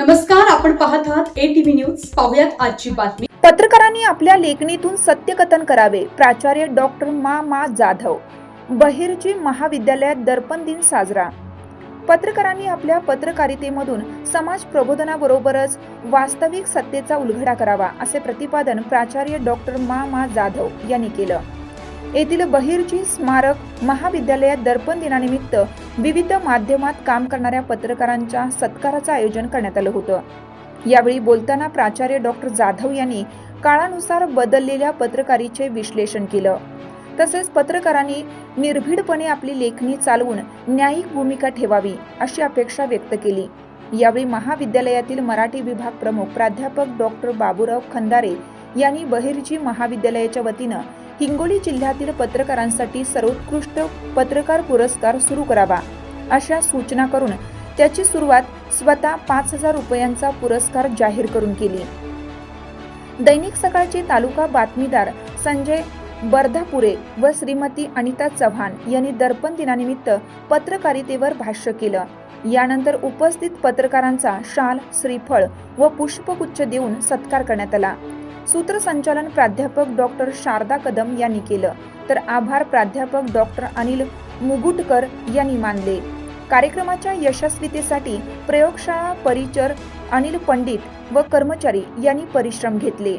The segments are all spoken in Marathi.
नमस्कार आपण पाहत आहात ए टीव्ही न्यूज पाहुयात आजची बातमी. पत्रकारांनी आपल्या लेखणीतून सत्यकथन करावे प्राचार्य डॉक्टर मा मा जाधव. बहिरजी महाविद्यालयात दर्पण दिन साजरा. पत्रकारांनी आपल्या पत्रकारितेमधून समाज प्रबोधनाबरोबरच वास्तविक सत्तेचा उलगडा करावा असे प्रतिपादन प्राचार्य डॉक्टर मा मा जाधव यांनी केलं. येथील बहिरजी स्मारक महाविद्यालयात दर्पण दिनानिमित्त विविध माध्यमात काम करणाऱ्या पत्रकारांच्या सत्काराचं आयोजन करण्यात आलं होतं. यावेळी बोलताना प्राचार्य डॉक्टर जाधव यांनी काळानुसार बदललेल्या पत्रकारीचे विश्लेषण केलं. तसेच पत्रकारांनी निर्भीडपणे आपली लेखणी चालवून न्यायिक भूमिका ठेवावी अशी अपेक्षा व्यक्त केली. यावेळी महाविद्यालयातील मराठी विभाग प्रमुख प्राध्यापक डॉक्टर बाबूराव खंदारे यांनी बहिर्जी महाविद्यालयाच्या वतीनं हिंगोली जिल्ह्यातील पत्रकारांसाठी सर्वोत्कृष्ट पत्रकार पुरस्कार सुरू करावा अशा सूचना करून त्याची सुरुवात स्वतः पाच हजार रुपयांचा पुरस्कार जाहीर करून केली. दैनिक सकाळचे तालुका बातमीदार संजय बर्धापुरे व श्रीमती अनिता चव्हाण यांनी दर्पण दिनानिमित्त पत्रकारितेवर भाष्य केलं. यानंतर उपस्थित पत्रकारांचा शाल श्रीफळ व पुष्पगुच्छ देऊन सत्कार करण्यात आला. सूत्रसंचालन प्राध्यापक डॉक्टर शारदा कदम यांनी केलं. तर आभार प्राध्यापक डॉक्टर अनिल मुगुटकर यांनी मानले. कार्यक्रमाच्या यशस्वीतेसाठी प्रयोगशाळा परिचर अनिल पंडित व कर्मचारी यांनी परिश्रम घेतले.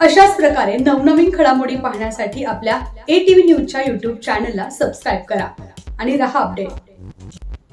अशाच प्रकारे नवनवीन घडामोडी पाहण्यासाठी आपल्या ए टीव्ही न्यूजच्या युट्यूब चॅनलला सबस्क्राईब करा आणि रहा अपडेट